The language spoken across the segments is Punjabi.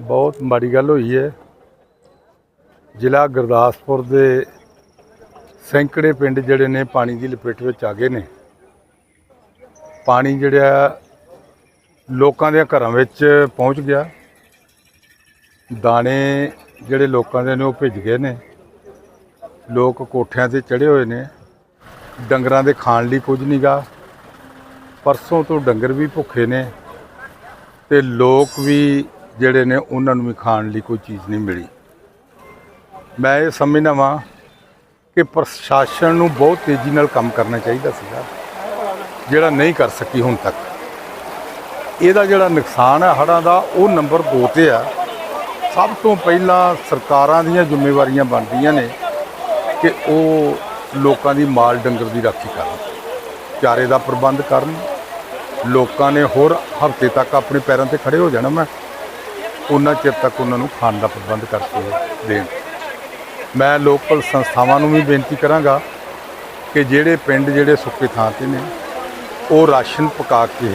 ਬਹੁਤ ਮਾੜੀ ਗੱਲ ਹੋਈ ਹੈ। ਜ਼ਿਲ੍ਹਾ ਗੁਰਦਾਸਪੁਰ ਦੇ ਸੈਂਕੜੇ ਪਿੰਡ ਜਿਹੜੇ ਨੇ ਪਾਣੀ ਦੀ ਲਪੇਟ ਵਿੱਚ ਆ ਗਏ ਨੇ। ਪਾਣੀ ਜਿਹੜਾ ਲੋਕਾਂ ਦੇ ਘਰਾਂ ਵਿੱਚ ਪਹੁੰਚ ਗਿਆ। ਦਾਣੇ ਜਿਹੜੇ ਲੋਕਾਂ ਦੇ ਨੇ ਉਹ ਭਿੱਜ ਗਏ ਨੇ। ਲੋਕ ਕੋਠਿਆਂ ਤੇ ਚੜੇ ਹੋਏ ਨੇ। ਡੰਗਰਾਂ ਦੇ ਖਾਣ ਲਈ ਕੁਝ ਨਹੀਂਗਾ ਪਰਸੋਂ ਤੋਂ ਡੰਗਰ ਵੀ ਭੁੱਖੇ ਨੇ ਤੇ ਲੋਕ ਵੀ ਜਿਹੜੇ ਨੇ ਉਹਨਾਂ ਨੂੰ ਵੀ ਖਾਣ ਲਈ ਕੋਈ ਚੀਜ਼ ਨਹੀਂ ਮਿਲੀ। ਮੈਂ ਇਹ ਸਮਝਦਾ ਵਾਂ ਕਿ ਪ੍ਰਸ਼ਾਸਨ ਨੂੰ ਬਹੁਤ ਤੇਜ਼ੀ ਨਾਲ ਕੰਮ ਕਰਨਾ ਚਾਹੀਦਾ ਸੀਗਾ, ਜਿਹੜਾ ਨਹੀਂ ਕਰ ਸਕੀ ਹੁਣ ਤੱਕ। ਇਹਦਾ ਜਿਹੜਾ ਨੁਕਸਾਨ ਹੈ ਹੜ੍ਹਾਂ ਦਾ, ਉਹ ਨੰਬਰ 2 ਤੇ ਆ। ਸਭ ਤੋਂ ਪਹਿਲਾਂ ਸਰਕਾਰਾਂ ਦੀਆਂ ਜ਼ਿੰਮੇਵਾਰੀਆਂ ਬਣਦੀਆਂ ਨੇ ਕਿ ਉਹ ਲੋਕਾਂ ਦੀ ਮਾਲ ਡੰਗਰ ਦੀ ਰਾਖੀ ਕਰਨ, ਚਾਰੇ ਦਾ ਪ੍ਰਬੰਧ ਕਰਨ। ਲੋਕਾਂ ਨੇ ਹੋਰ ਹਫ਼ਤੇ ਤੱਕ ਆਪਣੇ ਪੈਰਾਂ ਤੇ ਖੜੇ ਹੋ ਜਾਣਾ ਮੈਂ। ਉਹਨਾਂ ਚਿਰ ਤੱਕ ਉਹਨਾਂ ਨੂੰ ਖਾਣ ਦਾ ਪ੍ਰਬੰਧ ਕਰਕੇ ਦੇਣ। ਮੈਂ ਲੋਕਲ ਸੰਸਥਾਵਾਂ ਨੂੰ ਵੀ ਬੇਨਤੀ ਕਰਾਂਗਾ ਕਿ ਜਿਹੜੇ ਪਿੰਡ ਜਿਹੜੇ ਸੁੱਕੇ ਥਾਂ ਤੇ ਨੇ, ਉਹ ਰਾਸ਼ਨ ਪਕਾ ਕੇ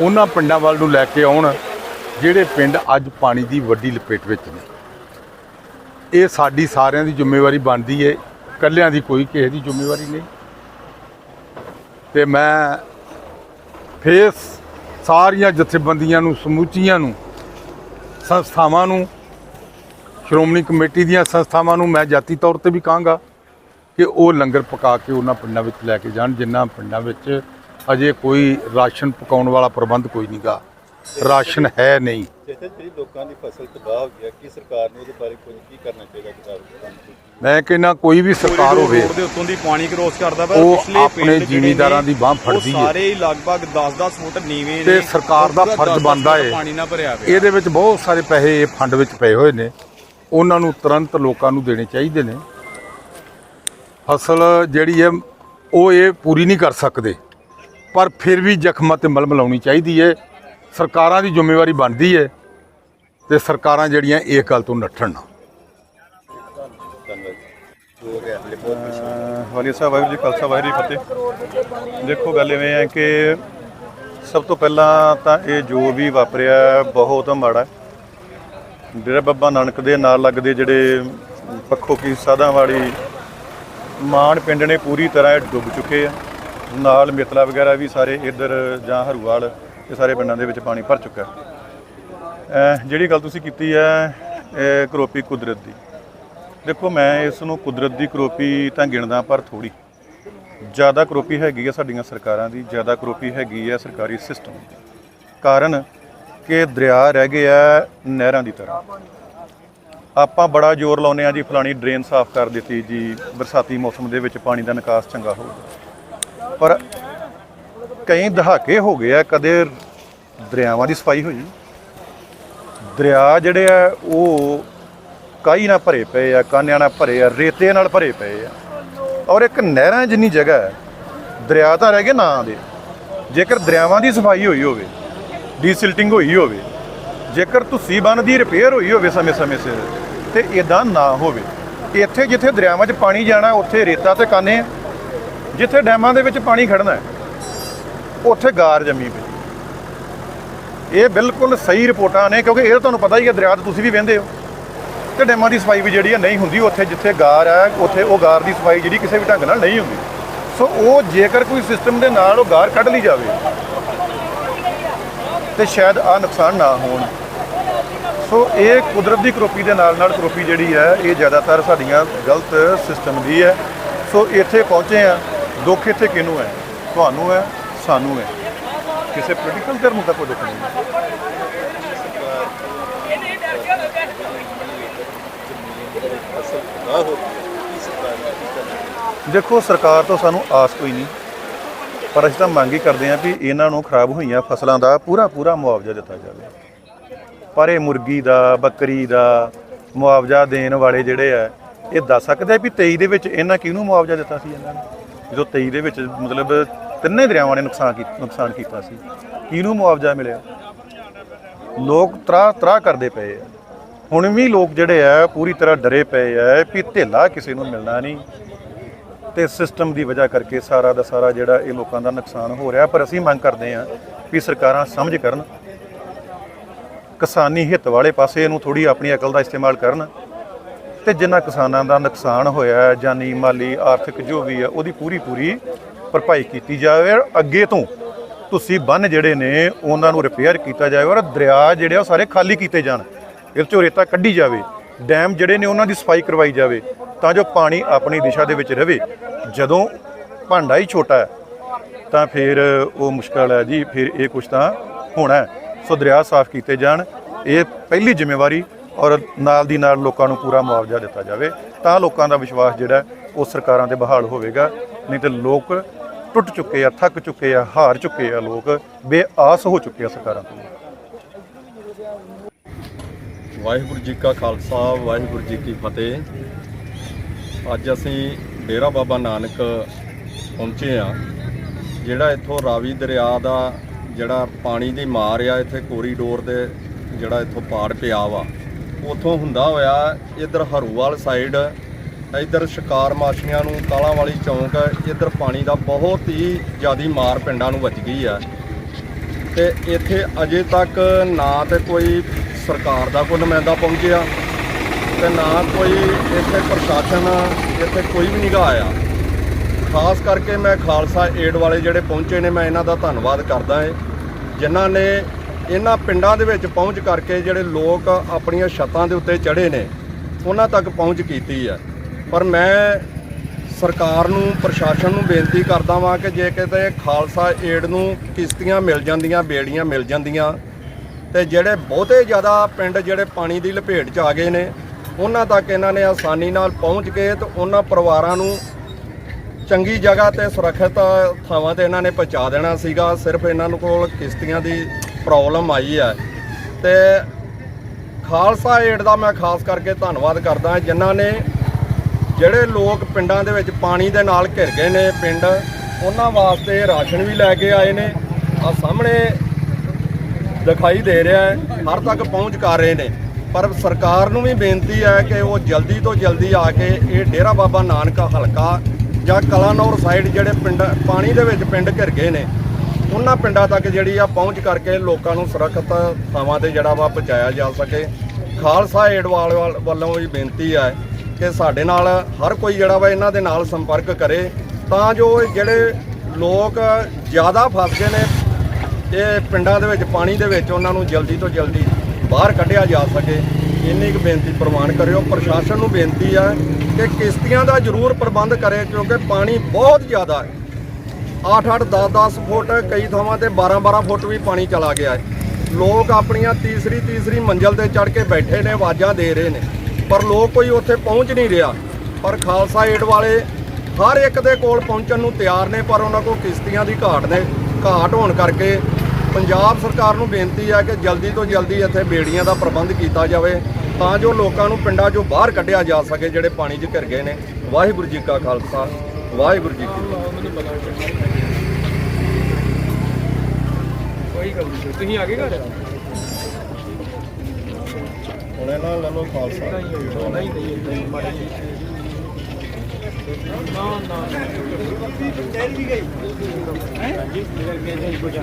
ਉਹਨਾਂ ਪਿੰਡਾਂ ਵੱਲ ਨੂੰ ਲੈ ਕੇ ਆਉਣ, ਜਿਹੜੇ ਪਿੰਡ ਅੱਜ ਪਾਣੀ ਦੀ ਵੱਡੀ ਲਪੇਟ ਵਿੱਚ ਨੇ। ਇਹ ਸਾਡੀ ਸਾਰਿਆਂ ਦੀ ਜ਼ਿੰਮੇਵਾਰੀ ਬਣਦੀ ਏ, ਇਕੱਲਿਆਂ ਦੀ ਕੋਈ ਕਿਸੇ ਦੀ ਜ਼ਿੰਮੇਵਾਰੀ ਨਹੀਂ। ਤੇ ਮੈਂ ਫੇਸ ਸਾਰੀਆਂ ਜਥੇਬੰਦੀਆਂ ਨੂੰ, ਸਮੁੱਚੀਆਂ ਨੂੰ ਸੰਸਥਾਵਾਂ ਨੂੰ, ਸ਼੍ਰੋਮਣੀ ਕਮੇਟੀ ਦੀਆਂ ਸੰਸਥਾਵਾਂ ਨੂੰ ਮੈਂ ਜਾਤੀ ਤੌਰ ਤੇ ਵੀ ਕਹਾਂਗਾ ਕਿ ਉਹ ਲੰਗਰ ਪਕਾ ਕੇ ਉਹਨਾਂ ਪਿੰਡਾਂ ਵਿੱਚ ਲੈ ਕੇ ਜਾਣ, ਜਿਨ੍ਹਾਂ ਪਿੰਡਾਂ ਵਿੱਚ ਅਜੇ ਕੋਈ ਰਾਸ਼ਨ ਪਕਾਉਣ ਵਾਲਾ ਪ੍ਰਬੰਧ ਕੋਈ ਨਹੀਂਗਾ ਰਾਸ਼ਨ ਹੈ ਨਹੀਂ। ਜਿੱਥੇ ਜਿਹੜੀ ਲੋਕਾਂ ਦੀ ਫਸਲ ਤਬਾਹ ਹੋ ਗਈ ਹੈ। ਕੀ ਸਰਕਾਰ ਨੂੰ ਉਹਦੇ ਬਾਰੇ ਕੁਝ ਕੀ ਕਰਨਾ ਚਾਹੀਦਾ ਕਿਸਾਨ ਨੂੰ? ਮੈਂ ਕਹਿੰਦਾ ਕੋਈ ਵੀ ਸਰਕਾਰ ਹੋਵੇ ਰੋਡ ਦੇ ਉੱਤੋਂ ਦੀ ਪਾਣੀ ਕ੍ਰੋਸ ਕਰਦਾ ਵਾ। ਉਹ ਪਿਛਲੇ ਆਪਣੇ ਜ਼ਿਮੀਂਦਾਰਾਂ ਦੀ ਬਾਂਹ ਫੜਦੀ ਹੈ। ਸਾਰੇ ਹੀ ਲਗਭਗ 10-10 ਫੁੱਟ ਨੀਵੇਂ ਤੇ ਸਰਕਾਰ ਦਾ ਫਰਜ਼ 10-10 ਬਣਦਾ ਹੈ। ਪਾਣੀ ਨਾ ਭਰਿਆ ਪਿਆ ਇਹਦੇ ਵਿੱਚ ਬਹੁਤ ਸਾਰੇ ਪੈਸੇ ਇਹ ਫੰਡ ਵਿੱਚ ਪਏ ਹੋਏ ਨੇ। ਉਹਨਾਂ ਨੂੰ ਤੁਰੰਤ ਲੋਕਾਂ ਨੂੰ ਦੇਣੇ ਚਾਹੀਦੇ ਨੇ। ਫਸਲ ਜਿਹੜੀ ਹੈ ਉਹ ਇਹ ਪੂਰੀ ਨਹੀਂ ਕਰ ਸਕਦੇ। ਪਰ ਫਿਰ ਵੀ ਜ਼ਖਮਾਂ ਤੇ ਮਲਮ ਲਾਉਣੀ ਚਾਹੀਦੀ ਹੈ ਸਰਕਾਰਾਂ ਦੀ ਜ਼ਿੰਮੇਵਾਰੀ ਬਣਦੀ ਹੈ ਤੇ ਸਰਕਾਰਾਂ ਜਿਹੜੀਆਂ ਇਸ ਗੱਲ ਤੋਂ ਨੱਠਣ ਨਾ। ਵਾਲੀ ਸਾਹਿਬ, ਵਾਹਿਗੁਰੂ ਜੀ ਖਾਲਸਾ, ਵਾਹਿਗੁਰੂ ਜੀ ਫਤਿਹ। ਦੇਖੋ, ਗੱਲ ਇਵੇਂ ਹੈ ਕਿ ਸਭ ਤੋਂ ਪਹਿਲਾਂ ਤਾਂ ਇਹ ਜੋ ਵੀ ਵਾਪਰਿਆ, ਬਹੁਤ ਮਾੜਾ ਡੇਰਾ ਬੱਬਾ ਨਾਨਕ ਦੇ ਨਾਲ ਲੱਗਦੇ ਜਿਹੜੇ ਪੱਖੋ ਕੀ ਸਾਧਾਂ ਵਾਲੀ ਮਾਨ ਪਿੰਡ ਨੇ ਪੂਰੀ ਤਰ੍ਹਾਂ ਇਹ ਡੁੱਬ ਚੁੱਕੇ ਆ। ਨਾਲ ਮਿਤਲਾ ਵਗੈਰਾ ਵੀ ਸਾਰੇ ਇੱਧਰ ਜਾਂ ਹਰੂਵਾਲ ਇਹ ਸਾਰੇ ਪਿੰਡਾਂ ਦੇ ਵਿੱਚ ਪਾਣੀ ਭਰ ਚੁੱਕਾ ਹੈ। ਜਿਹੜੀ ਗੱਲ ਤੁਸੀਂ ਕੀਤੀ ਹੈ ਕਰੋਪੀ ਕੁਦਰਤ ਦੀ। ਦੇਖੋ, ਮੈਂ ਇਸ ਨੂੰ ਕੁਦਰਤ ਦੀ ਕਰੋਪੀ ਤਾਂ ਗਿਣਦਾ ਪਰ ਥੋੜੀ ਜ਼ਿਆਦਾ ਕਰੋਪੀ ਹੈਗੀ ਹੈ ਸਾਡੀਆਂ ਸਰਕਾਰਾਂ ਦੀ, ਜ਼ਿਆਦਾ ਕਰੋਪੀ ਹੈਗੀ ਹੈ ਸਰਕਾਰੀ ਸਿਸਟਮ ਦੀ। ਕਾਰਨ ਕਿ ਦਰਿਆ ਰਹਿ ਗਏ ਆ ਨਹਿਰਾਂ ਦੀ ਤਰ੍ਹਾਂ। ਆਪਾਂ ਬੜਾ ਜ਼ੋਰ ਲਾਉਂਦੇ ਆ ਜੀ, ਫਲਾਣੀ ਡਰੇਨ ਸਾਫ਼ ਕਰ ਦਿੱਤੀ ਜੀ, ਬਰਸਾਤੀ ਮੌਸਮ ਦੇ ਵਿੱਚ ਪਾਣੀ ਦਾ ਨਿਕਾਸ ਚੰਗਾ ਹੋਊਗਾ ਪਰ ਕਈ ਦਹਾਕੇ ਹੋ ਗਏ ਆ, ਕਦੇ ਦਰਿਆਵਾਂ ਦੀ ਸਫ਼ਾਈ ਹੋਈ। ਦਰਿਆ ਜਿਹੜੇ ਆ, ਉਹ ਕਾਈ ਨਾਲ ਭਰੇ ਪਏ ਆ ਕਾਨਿਆਂ ਨਾਲ ਭਰੇ ਆ, ਰੇਤੇ ਨਾਲ ਭਰੇ ਪਏ ਆ। ਔਰ ਇੱਕ ਨਹਿਰਾਂ ਜਿੰਨੀ ਜਗ੍ਹਾ ਹੈ, ਦਰਿਆ ਤਾਂ ਰਹਿ ਗਏ ਨਾਂ ਦੇ। ਜੇਕਰ ਦਰਿਆਵਾਂ ਦੀ ਸਫ਼ਾਈ ਹੋਈ ਹੋਵੇ, ਡੀਸਿਲਟਿੰਗ ਹੋਈ ਹੋਵੇ, ਜੇਕਰ ਤੁਸੀਂ ਬੰਨ ਦੀ ਰਿਪੇਅਰ ਹੋਈ ਹੋਵੇ ਸਮੇਂ-ਸਮੇਂ ਸਿਰ, ਤੇ ਇਦਾਂ ਨਾ ਹੋਵੇ ਇੱਥੇ ਜਿੱਥੇ ਦਰਿਆਵਾਂ 'ਚ ਪਾਣੀ ਜਾਣਾ, ਉੱਥੇ ਰੇਤਾ ਤੇ ਕਾਨੇ ਆ। ਜਿੱਥੇ ਡੈਮਾਂ ਦੇ ਵਿੱਚ ਪਾਣੀ ਖੜਨਾ ਹੈ ਉੱਥੇ ਗਾਰ ਜੰਮੀ ਪਈ। ਇਹ ਬਿਲਕੁਲ ਸਹੀ ਰਿਪੋਰਟਾਂ ਨੇ, ਕਿਉਂਕਿ ਇਹ ਤਾਂ ਤੁਹਾਨੂੰ ਪਤਾ ਹੀ ਹੈ ਦਰਿਆ ਤੇ ਤੁਸੀਂ ਵੀ ਵਹਿੰਦੇ ਹੋ। ਤੇ ਡੈਮਾਂ ਦੀ ਸਫ਼ਾਈ ਵੀ ਜਿਹੜੀ ਹੈ ਨਹੀਂ ਹੁੰਦੀ, ਉੱਥੇ ਜਿੱਥੇ ਗਾਰ ਹੈ, ਉੱਥੇ ਉਹ ਗਾਰ ਦੀ ਸਫ਼ਾਈ ਜਿਹੜੀ ਕਿਸੇ ਵੀ ਢੰਗ ਨਾਲ ਨਹੀਂ ਹੁੰਦੀ। ਸੋ ਉਹ ਜੇਕਰ ਕੋਈ ਸਿਸਟਮ ਦੇ ਨਾਲ ਉਹ ਗਾਰ ਕੱਢ ਲਈ ਜਾਵੇ, ਤੇ ਸ਼ਾਇਦ ਆ ਨੁਕਸਾਨ ਨਾ ਹੋਣ। ਸੋ ਇਹ ਕੁਦਰਤ ਦੀ ਕਰੋਪੀ ਦੇ ਨਾਲ ਨਾਲ ਕਰੋਪੀ ਜਿਹੜੀ ਹੈ, ਇਹ ਜ਼ਿਆਦਾਤਰ ਸਾਡੀਆਂ ਗਲਤ ਸਿਸਟਮ ਦੀ ਹੈ। ਸੋ ਇੱਥੇ ਪਹੁੰਚੇ ਆ ਦੁੱਖ ਇੱਥੇ ਕਿਹਨੂੰ ਹੈ? ਤੁਹਾਨੂੰ ਹੈ। ਸਾਨੂੰ ਹੈ ਕਿਸੇ ਪੋਲੀਟੀਕਲ ਧਿਰ ਨੂੰ ਕੋਈ ਦੁੱਖ ਨਹੀਂ। ਦੇਖੋ, ਸਰਕਾਰ ਤੋਂ ਸਾਨੂੰ ਆਸ ਕੋਈ ਨਹੀਂ। ਪਰ ਅਸੀਂ ਤਾਂ ਮੰਗ ਹੀ ਕਰਦੇ ਹਾਂ ਵੀ ਇਹਨਾਂ ਨੂੰ ਖਰਾਬ ਹੋਈਆਂ ਫਸਲਾਂ ਦਾ ਪੂਰਾ ਪੂਰਾ ਮੁਆਵਜ਼ਾ ਦਿੱਤਾ ਜਾਵੇ। ਪਰ ਇਹ ਮੁਰਗੀ ਦਾ, ਬੱਕਰੀ ਦਾ ਮੁਆਵਜ਼ਾ ਦੇਣ ਵਾਲੇ ਜਿਹੜੇ ਆ, ਇਹ ਦੱਸ ਸਕਦੇ ਆ ਵੀ 23 ਦੇ ਵਿੱਚ ਇਹਨਾਂ ਕਿਹਨੂੰ ਮੁਆਵਜ਼ਾ ਦਿੱਤਾ ਸੀ ਇਹਨਾਂ ਨੇ? ਜਦੋਂ 23 ਦੇ ਵਿੱਚ ਮਤਲਬ ਤਿੰਨੇ ਦਰਿਆਵਾਂ ਨੇ ਨੁਕਸਾਨ ਕੀਤਾ ਨੁਕਸਾਨ ਕੀਤਾ ਸੀ। ਕਿਹਨੂੰ ਮੁਆਵਜ਼ਾ ਮਿਲਿਆ? ਲੋਕ ਤਰਾ ਤਰਾ ਕਰਦੇ ਪਏ ਆ। ਹੁਣ ਵੀ ਲੋਕ ਜਿਹੜੇ ਆ, ਪੂਰੀ ਤਰ੍ਹਾਂ ਡਰੇ ਪਏ ਆ ਵੀ ਢੇਲਾ ਕਿਸੇ ਨੂੰ ਮਿਲਣਾ ਨਹੀਂ। ਤੇ ਸਿਸਟਮ ਦੀ ਵਜ੍ਹਾ ਕਰਕੇ ਸਾਰਾ ਦਾ ਸਾਰਾ ਜਿਹੜਾ ਇਹ ਲੋਕਾਂ ਦਾ ਨੁਕਸਾਨ ਹੋ ਰਿਹਾ। ਪਰ ਅਸੀਂ ਮੰਗ ਕਰਦੇ ਹਾਂ ਵੀ ਸਰਕਾਰਾਂ ਸਮਝ ਕਰਨ। ਕਿਸਾਨੀ ਹਿੱਤ ਵਾਲੇ ਪਾਸੇ ਇਹਨੂੰ ਥੋੜੀ ਆਪਣੀ ਅਕਲ ਦਾ ਇਸਤੇਮਾਲ ਕਰਨ। ਤੇ ਜਿੰਨਾ ਕਿਸਾਨਾਂ ਦਾ ਨੁਕਸਾਨ ਹੋਇਆ, ਜਾਨੀ ਮਾਲੀ, ਆਰਥਿਕ ਜੋ ਵੀ ਹੈ ਉਹਦੀ ਪੂਰੀ ਪੂਰੀ ਭਰਪਾਈ ਕੀਤੀ ਜਾਵੇ ਔਰ ਅੱਗੇ ਤੋਂ ਤੁਸੀਂ ਬੰਨ ਜਿਹੜੇ ਨੇ, ਉਹਨਾਂ ਨੂੰ ਰਿਪੇਅਰ ਕੀਤਾ ਜਾਵੇ ਔਰ ਦਰਿਆ ਜਿਹੜੇ ਆ ਉਹ ਸਾਰੇ ਖਾਲੀ ਕੀਤੇ ਜਾਣ। ਇਹ ਚੋਂ ਰੇਤਾ ਕੱਢੀ ਜਾਵੇ ਡੈਮ ਜਿਹੜੇ ਨੇ ਉਹਨਾਂ ਦੀ ਸਫ਼ਾਈ ਕਰਵਾਈ ਜਾਵੇ, ਤਾਂ ਜੋ ਪਾਣੀ ਆਪਣੀ ਦਿਸ਼ਾ ਦੇ ਵਿੱਚ ਰਵੇ ਜਦੋਂ ਭਾਂਡਾ ਹੀ ਛੋਟਾ ਹੈ, ਤਾਂ ਫਿਰ ਉਹ ਮੁਸ਼ਕਲ ਹੈ ਜੀ, ਫਿਰ ਇਹ ਕੁਛ ਤਾਂ ਹੋਣਾ ਸੋ ਦਰਿਆ ਸਾਫ਼ ਕੀਤੇ ਜਾਣ, ਇਹ ਪਹਿਲੀ ਜ਼ਿੰਮੇਵਾਰੀ ਔਰ ਨਾਲ ਦੀ ਨਾਲ ਲੋਕਾਂ ਨੂੰ ਪੂਰਾ ਮੁਆਵਜ਼ਾ ਦਿੱਤਾ ਜਾਵੇ। ਤਾਂ ਲੋਕਾਂ ਦਾ ਵਿਸ਼ਵਾਸ ਜਿਹੜਾ ਉਹ ਸਰਕਾਰਾਂ ਤੇ ਬਹਾਲ ਹੋਵੇਗਾ, ਨਹੀਂ ਤੇ ਲੋਕ ਟੁੱਟ ਚੁੱਕੇ ਆ, ਥੱਕ ਚੁੱਕੇ ਆ, ਹਾਰ ਚੁੱਕੇ ਆ ਲੋਕ, ਬੇਆਸ ਹੋ ਚੁੱਕੇ ਆ ਸਰਕਾਰਾਂ ਤੋਂ। ਵਾਹਿਗੁਰੂ ਜੀ ਕਾ ਖਾਲਸਾ, ਵਾਹਿਗੁਰੂ ਜੀ ਕੀ ਫਤਿਹ। ਅੱਜ ਅਸੀਂ ਡੇਰਾ ਬਾਬਾ ਨਾਨਕ ਪਹੁੰਚੇ ਆ ਜਿਹੜਾ ਇੱਥੋਂ ਰਾਵੀ ਦਰਿਆ ਦਾ ਜਿਹੜਾ ਪਾਣੀ ਦੀ ਮਾਰ ਆ, ਇੱਥੇ ਕੋਰੀਡੋਰ ਦੇ ਜਿਹੜਾ ਇੱਥੋਂ ਪਾੜ ਪਿਆ ਵਾ। ਉਥੋਂ ਹੁੰਦਾ ਹੋਇਆ ਇਧਰ ਹਰੂਵਾਲ ਸਾਈਡ ਇਧਰ ਸ਼ਿਕਾਰ ਮਾਛੀਆਂ ਨੂੰ ਕਾਲਾਂ ਵਾਲੀ ਚੌਂਕ ਇਧਰ ਪਾਣੀ ਦਾ ਬਹੁਤ ਹੀ ਜ਼ਿਆਦੀ ਮਾਰ ਪਿੰਡਾਂ ਨੂੰ ਵੱਜ ਗਈ ਆ ਤੇ ਇੱਥੇ ਅਜੇ ਤੱਕ ਨਾ ਤੇ ਕੋਈ ਸਰਕਾਰ ਦਾ ਕੋਈ ਨੁਮਾਇੰਦਾ ਪਹੁੰਚਿਆ ਤੇ ਨਾ ਕੋਈ ਇੱਥੇ ਪ੍ਰਸ਼ਾਸਨ, ਇੱਥੇ ਕੋਈ ਵੀ ਨਿਗਾਹ ਆਇਆ। ਖਾਸ ਕਰਕੇ ਮੈਂ ਖਾਲਸਾ ਏਡ ਵਾਲੇ ਜਿਹੜੇ ਪਹੁੰਚੇ ਨੇ, ਮੈਂ ਇਹਨਾਂ ਦਾ ਧੰਨਵਾਦ ਕਰਦਾ ਹਾਂ। ਜਿਨ੍ਹਾਂ ਨੇ ਇਹਨਾਂ ਪਿੰਡਾਂ ਦੇ ਵਿੱਚ ਪਹੁੰਚ ਕਰਕੇ ਜਿਹੜੇ ਲੋਕ ਆਪਣੀਆਂ ਛੱਤਾਂ ਦੇ ਉੱਤੇ ਚੜ੍ਹੇ ਨੇ, ਉਹਨਾਂ ਤੱਕ ਪਹੁੰਚ ਕੀਤੀ ਹੈ। ਪਰ ਮੈਂ ਸਰਕਾਰ ਨੂੰ, ਪ੍ਰਸ਼ਾਸਨ ਨੂੰ ਬੇਨਤੀ ਕਰਦਾ ਵਾਂ ਕਿ ਜੇ ਕਿਤੇ ਖਾਲਸਾ ਏਡ ਨੂੰ ਕਿਸ਼ਤੀਆਂ ਮਿਲ ਜਾਂਦੀਆਂ, ਬੇੜੀਆਂ ਮਿਲ ਜਾਂਦੀਆਂ, ਤੇ ਜਿਹੜੇ ਬਹੁਤੇ ਜ਼ਿਆਦਾ ਪਿੰਡ ਜਿਹੜੇ ਪਾਣੀ ਦੀ ਲਪੇਟ 'ਚ ਆ ਗਏ ਨੇ, ਉਹਨਾਂ ਤੱਕ ਇਹਨਾਂ ਨੇ ਆਸਾਨੀ ਨਾਲ ਪਹੁੰਚ ਕੇ ਤੇ ਉਹਨਾਂ ਪਰਿਵਾਰਾਂ ਨੂੰ ਚੰਗੀ ਜਗ੍ਹਾ ਤੇ ਸੁਰੱਖਿਅਤ ਥਾਵਾਂ ਤੇ ਇਹਨਾਂ ਨੇ ਪਹੁੰਚਾ ਦੇਣਾ ਸੀਗਾ। ਸਿਰਫ ਇਹਨਾਂ ਨੂੰ ਕੋਲ ਕਿਸ਼ਤੀਆਂ ਦੀ ਪ੍ਰੋਬਲਮ ਆਈ ਹੈ। ਤੇ ਖਾਲਸਾ ਏਡ ਦਾ ਮੈਂ ਖਾਸ ਕਰਕੇ ਧੰਨਵਾਦ ਕਰਦਾ, ਜਿਨ੍ਹਾਂ ਨੇ ਜਿਹੜੇ ਲੋਕ ਪਿੰਡਾਂ ਦੇ ਵਿੱਚ ਪਾਣੀ ਦੇ ਨਾਲ ਘਿਰ ਗਏ ਨੇ ਪਿੰਡ, ਉਹਨਾਂ ਵਾਸਤੇ ਰਾਸ਼ਨ ਵੀ ਲੈ ਕੇ ਆਏ ਨੇ। ਆ ਸਾਹਮਣੇ ਦਿਖਾਈ ਦੇ ਰਿਹਾ ਹੈ, ਹਰ ਤੱਕ ਪਹੁੰਚ ਕਰ ਰਹੇ ਨੇ। ਪਰ ਸਰਕਾਰ ਨੂੰ ਵੀ ਬੇਨਤੀ ਹੈ ਕਿ ਉਹ ਜਲਦੀ ਤੋਂ ਜਲਦੀ ਆ ਕੇ ਇਹ ਡੇਰਾ ਬਾਬਾ ਨਾਨਕ ਹਲਕਾ ਜਾਂ ਕਲਾਨੌਰ ਸਾਈਡ ਜਿਹੜੇ ਪਿੰਡ, ਪਾਣੀ ਦੇ ਵਿੱਚ ਪਿੰਡ ਘਿਰ ਗਏ ਨੇ, ਉਹਨਾਂ ਪਿੰਡਾਂ ਤੱਕ ਜਿਹੜੀ ਆ ਪਹੁੰਚ ਕਰਕੇ ਲੋਕਾਂ ਨੂੰ ਸੁਰੱਖਿਅਤ ਥਾਵਾਂ ਤੇ ਜਿਹੜਾ ਵਾ ਪਹੁੰਚਾਇਆ ਜਾ ਸਕੇ। ਖਾਲਸਾ ਏਡ ਵਾਲ ਵਾਲ- ਵੱਲੋਂ ਵੀ ਬੇਨਤੀ ਹੈ ਕਿ ਸਾਡੇ ਨਾਲ ਹਰ ਕੋਈ ਜਿਹੜਾ ਵਾ ਇਹਨਾਂ ਦੇ ਨਾਲ ਸੰਪਰਕ ਕਰੇ, ਤਾਂ ਜੋ ਜਿਹੜੇ ਲੋਕ ਜ਼ਿਆਦਾ ਫਸ ਗਏ ਨੇ, ਇਹ ਪਿੰਡਾਂ ਦੇ ਵਿੱਚ, ਪਾਣੀ ਦੇ ਵਿੱਚ ਉਹਨਾਂ ਨੂੰ ਜਲਦੀ ਤੋਂ ਜਲਦੀ ਬਾਹਰ ਕੱਢਿਆ ਜਾ ਸਕੇ। ਇੰਨੀ ਕੁ ਬੇਨਤੀ ਪ੍ਰਵਾਨ ਕਰਿਓ। ਪ੍ਰਸ਼ਾਸਨ ਨੂੰ ਬੇਨਤੀ ਆ ਕਿ ਕਿਸ਼ਤੀਆਂ ਦਾ ਜ਼ਰੂਰ ਪ੍ਰਬੰਧ ਕਰੇ, ਕਿਉਂਕਿ ਪਾਣੀ ਬਹੁਤ ਜ਼ਿਆਦਾ ਹੈ। 8-8 10-10 ਫੁੱਟ, ਕਈ ਥਾਵਾਂ ਤੇ 12-12 ਫੁੱਟ ਵੀ ਪਾਣੀ ਚਲਾ ਗਿਆ ਹੈ। ਲੋਕ ਆਪਣੀਆਂ ਤੀਸਰੀ ਤੀਸਰੀ ਮੰਜ਼ਲ ਤੇ ਚੜ੍ਹ ਕੇ ਬੈਠੇ ਨੇ, ਆਵਾਜ਼ਾਂ ਦੇ ਰਹੇ ਨੇ। ਪਰ ਲੋਕ ਕੋਈ ਉੱਥੇ ਪਹੁੰਚ ਨਹੀਂ ਰਿਹਾ। ਪਰ ਖਾਲਸਾ ਏਡ ਵਾਲੇ ਹਰ ਇੱਕ ਦੇ ਕੋਲ ਪਹੁੰਚਣ ਨੂੰ ਤਿਆਰ ਨੇ, ਪਰ ਉਹਨਾਂ ਕੋਲ ਕਿਸ਼ਤੀਆਂ ਦੀ ਘਾਟ ਨੇ। ਘਾਟ ਹੋਣ ਕਰਕੇ ਪੰਜਾਬ ਸਰਕਾਰ ਨੂੰ ਬੇਨਤੀ ਹੈ ਕਿ ਜਲਦੀ ਤੋਂ ਜਲਦੀ ਇੱਥੇ ਬੇੜੀਆਂ ਦਾ ਪ੍ਰਬੰਧ ਕੀਤਾ ਜਾਵੇ, ਤਾਂ ਜੋ ਲੋਕਾਂ ਨੂੰ ਪਿੰਡਾਂ 'ਚੋਂ ਬਾਹਰ ਕੱਢਿਆ ਜਾ ਸਕੇ, ਜਿਹੜੇ ਪਾਣੀ 'ਚ ਘਿਰ ਗਏ ਨੇ। ਵਾਹਿਗੁਰੂ ਜੀ ਕਾ ਖਾਲਸਾ, ਵਾਹਿਗੁਰੂ ਜੀ ਕੀ ਫਤਿਹ। ਕੋਈ ਗੱਲ ਨਹੀਂ, ਤੁਸੀਂ ਆ ਗਏ ਘਰ? ਹੁਣ ਇਹਨਾਂ ਲੈ ਲਓ ਖਾਲਸਾ ਨਹੀਂ ਨਹੀਂ ਨਹੀਂ ਮਾੜੀ ਜਿਹੀ। ਨਾ ਨਾ ਹਾਂਜੀ ਨਿਕਲ ਕੇ ਜਾਈ ਕੋ ਜਾ